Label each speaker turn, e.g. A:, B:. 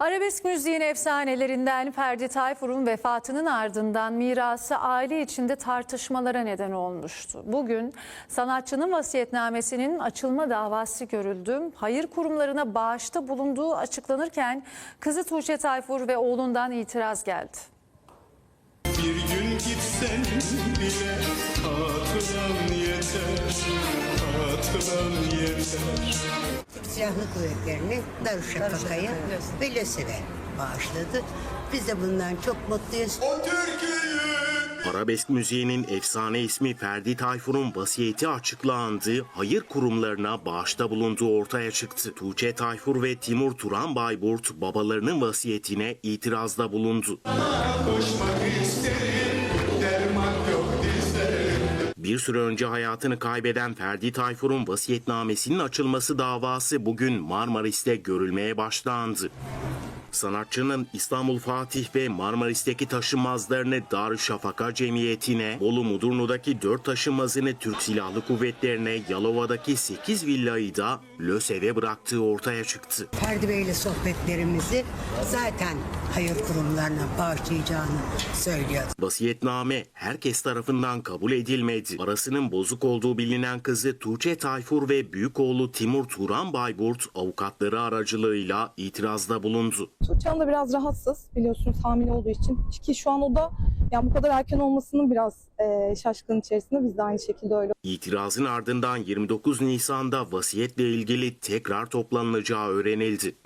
A: Arabesk müziğin efsanelerinden Ferdi Tayfur'un vefatının ardından mirası aile içinde tartışmalara neden olmuştu. Bugün sanatçının vasiyetnamesinin açılma davası görüldü. Hayır kurumlarına bağışta bulunduğu açıklanırken kızı Tuğçe Tayfur ve oğlundan itiraz geldi.
B: Bir gün gitsen bile hatıran yeter, hatıran yeter.
C: Silahlı Kuvvetleri'ni Darüşşafaka'ya ve LÖSEV'e bağışladı. Biz de bundan çok mutluyuz.
B: O
D: Arabesk müziğinin efsane ismi Ferdi Tayfur'un vasiyeti açıklandı, hayır kurumlarına bağışta bulunduğu ortaya çıktı. Tuğçe Tayfur ve Timur Turan Bayburt babalarının vasiyetine itirazda bulundu.
B: koşmak isterim, dizlerim.
D: Bir süre önce hayatını kaybeden Ferdi Tayfur'un vasiyetnamesinin açılması davası bugün Marmaris'te görülmeye başlandı. Sanatçının İstanbul Fatih ve Marmaris'teki taşınmazlarını Darüşşafaka Cemiyeti'ne, Bolu Mudurnu'daki 4 taşınmazını Türk Silahlı Kuvvetlerine, Yalova'daki 8 villayı da LÖSEV'e bıraktığı ortaya çıktı.
C: Ferdi Bey'le sohbetlerimizi zaten hayır kurumlarına bağışlayacağını söylüyor.
D: Vasiyetname herkes tarafından kabul edilmedi. Arasının bozuk olduğu bilinen kızı Tuğçe Tayfur ve büyük oğlu Timur Turan Bayburt avukatları aracılığıyla itirazda bulundu.
E: Tuğçe Hanım da biraz rahatsız biliyorsunuz hamile olduğu için. Ki şu an o da yani bu kadar erken olmasının biraz e, şaşkın içerisinde biz de aynı şekilde öyle.
D: İtirazın ardından 29 Nisan'da vasiyetle ilgili tekrar toplanılacağı öğrenildi.